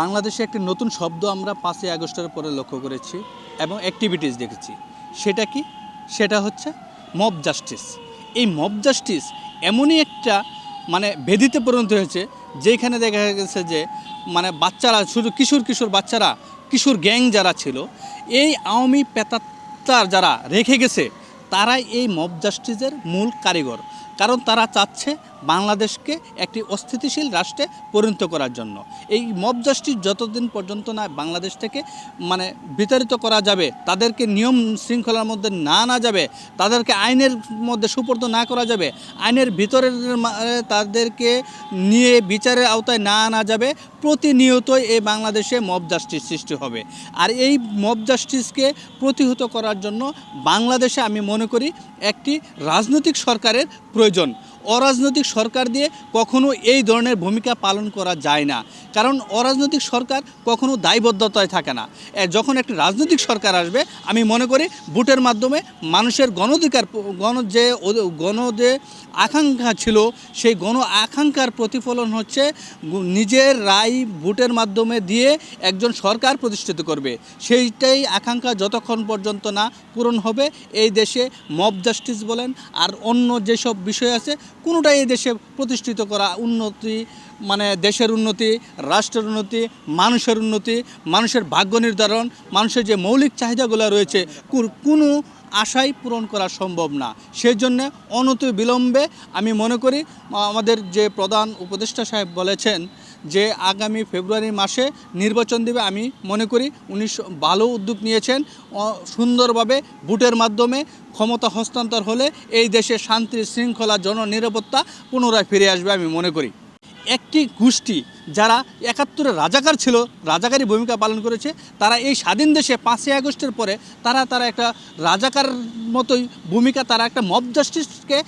বাংলাদেশে একটি নতুন শব্দ আমরা পাঁচই আগস্টের পরে লক্ষ্য করেছি এবং অ্যাক্টিভিটিস দেখেছি। সেটা কি? সেটা হচ্ছে মব জাস্টিস এই মব জাস্টিস এমনই একটা মানে ভেদিতে পরিণত হয়েছে, যেখানে দেখা গেছে যে মানে বাচ্চারা, শুধু কিশোর কিশোর বাচ্চারা, কিশোর গ্যাং যারা ছিল, এই আওয়ামী পেতাত্তার যারা রেখে গেছে, তারাই এই মব জাস্টিসের মূল কারিগর। কারণ তারা চাচ্ছে বাংলাদেশকে একটি অস্থিতিশীল রাষ্ট্রে পরিণত করার জন্য। এই মব জাস্টিস যতদিন পর্যন্ত না বাংলাদেশ থেকে মানে বিতাড়িত করা যাবে, তাদেরকে নিয়ম শৃঙ্খলার মধ্যে না আনা যাবে, তাদেরকে আইনের মধ্যে সুপর্দ না করা যাবে, আইনের ভিতরের তাদেরকে নিয়ে বিচারের আওতায় না আনা যাবে, প্রতিনিয়তই এই বাংলাদেশে মব জাস্টিস সৃষ্টি হবে। আর এই মব জাস্টিসকে প্রতিহত করার জন্য বাংলাদেশে আমি মনে করি একটি রাজনৈতিক সরকারের প্রয়োজন। অরাজনৈতিক সরকার দিয়ে কখনো এই ধরনের ভূমিকা পালন করা যায় না। কারণ অরাজনৈতিক সরকার কখনো দায়বদ্ধতায় থাকে না। যখন একটি রাজনৈতিক সরকার আসবে, আমি মনে করি ভোটের মাধ্যমে মানুষের গণধিকার, গণ যে গণ যে আকাঙ্ক্ষা ছিল, সেই গণ আকাঙ্ক্ষার প্রতিফলন হচ্ছে নিজের রায় ভোটের মাধ্যমে দিয়ে একজন সরকার প্রতিষ্ঠিত করবে। সেইটাই আকাঙ্ক্ষা যতক্ষণ পর্যন্ত না পূরণ হবে, এই দেশে মব জাস্টিস বলেন আর অন্য যেসব বিষয় আছে কোনোটাই দেশে প্রতিষ্ঠিত করা উন্নতি মানে দেশের উন্নতি, রাষ্ট্রের উন্নতি, মানুষের উন্নতি, মানুষের ভাগ্য নির্ধারণ, মানুষের যে মৌলিক চাহিদাগুলো রয়েছে কোনো আশাই পূরণ করা সম্ভব না। সেই জন্যে অনতি বিলম্বে আমি মনে করি আমাদের যে প্রধান উপদেষ্টা সাহেব বলেছেন যে আগামী ফেব্রুয়ারি মাসে নির্বাচন দেবে, আমি মনে করি উনি ভালো উদ্যোগ নিয়েছেন। সুন্দরভাবে ভোটের মাধ্যমে ক্ষমতা হস্তান্তর হলে এই দেশে শান্তি, শৃঙ্খলা, জননিরাপত্তা পুনরায় ফিরে আসবে আমি মনে করি। একটি গোষ্ঠী যারা একাত্তরে রাজাকার ছিল, রাজাকারী ভূমিকা পালন করেছে, তারা এই স্বাধীন দেশে পাঁচই আগস্টের পরে তারা তারা একটা রাজাকার মতোই ভূমিকা, তারা একটা মব জাস্টিসকে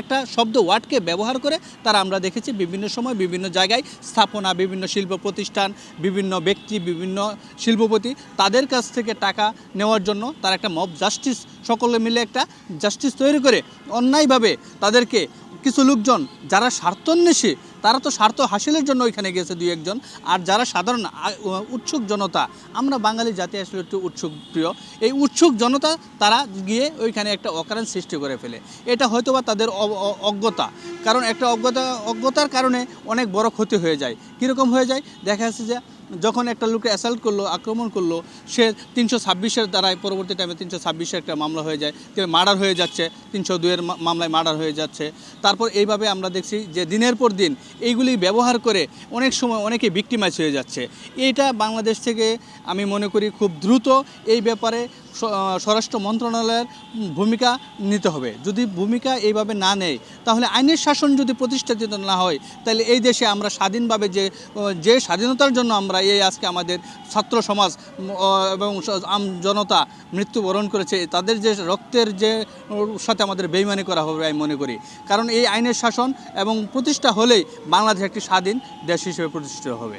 একটা শব্দ ওয়ার্ডকে ব্যবহার করে তারা আমরা দেখেছি বিভিন্ন সময় বিভিন্ন জায়গায় স্থাপনা, বিভিন্ন শিল্প প্রতিষ্ঠান, বিভিন্ন ব্যক্তি, বিভিন্ন শিল্পপতি তাদের কাছ থেকে টাকা নেওয়ার জন্য তারা একটা মব জাস্টিস সকলে মিলে একটা জাস্টিস তৈরি করে। অন্যায়ভাবে তাদেরকে কিছু লোকজন যারা স্বার্থন্বেষী তারা তো স্বার্থ হাসিলের জন্য ওইখানে গেছে দুই একজন। আর যারা সাধারণ উৎসুক জনতা, আমরা বাঙালি জাতি আসলে একটু উৎসুক প্রিয়। এই উৎসুক জনতা তারা গিয়ে ওইখানে একটা অকারণ সৃষ্টি করে ফেলে। এটা হয়তোবা তাদের অজ্ঞতা। কারণ একটা অজ্ঞতা, অজ্ঞতার কারণে অনেক বড় ক্ষতি হয়ে যায়। কীরকম হয়ে যায়? দেখা যাচ্ছে যে যখন একটা লোকে অ্যাসাল্ট করল, আক্রমণ করল, সে তিনশো ছাব্বিশের দ্বারাই পরবর্তী টাইমে তিনশো ছাব্বিশের একটা মামলা হয়ে যায় মার্ডার হয়ে যাচ্ছে, তিনশো দুইয়ের মা- মামলায় মার্ডার হয়ে যাচ্ছে। তারপর এইভাবে আমরা দেখছি যে দিনের পর দিন এইগুলি ব্যবহার করে অনেক সময় অনেকে ভিক্টিমাইজ হয়ে যাচ্ছে। এইটা বাংলাদেশ থেকে আমি মনে করি খুব দ্রুত এই ব্যাপারে স্বরাষ্ট্র মন্ত্রণালয়ের ভূমিকা নিতে হবে। যদি ভূমিকা এইভাবে না নেয়, তাহলে আইনের শাসন যদি প্রতিষ্ঠিত না হয়, তাহলে এই দেশে আমরা স্বাধীনভাবে যে যে স্বাধীনতার জন্য আমরা এই আজকে আমাদের ছাত্র সমাজ এবং আম জনতা মৃত্যুবরণ করেছে, তাদের যে রক্তের যে সাথে আমাদের বেইমানি করা হবে আমি মনে করি। কারণ এই আইনের শাসন এবং প্রতিষ্ঠা হলেই বাংলাদেশ একটি স্বাধীন দেশ হিসেবে প্রতিষ্ঠিত হবে।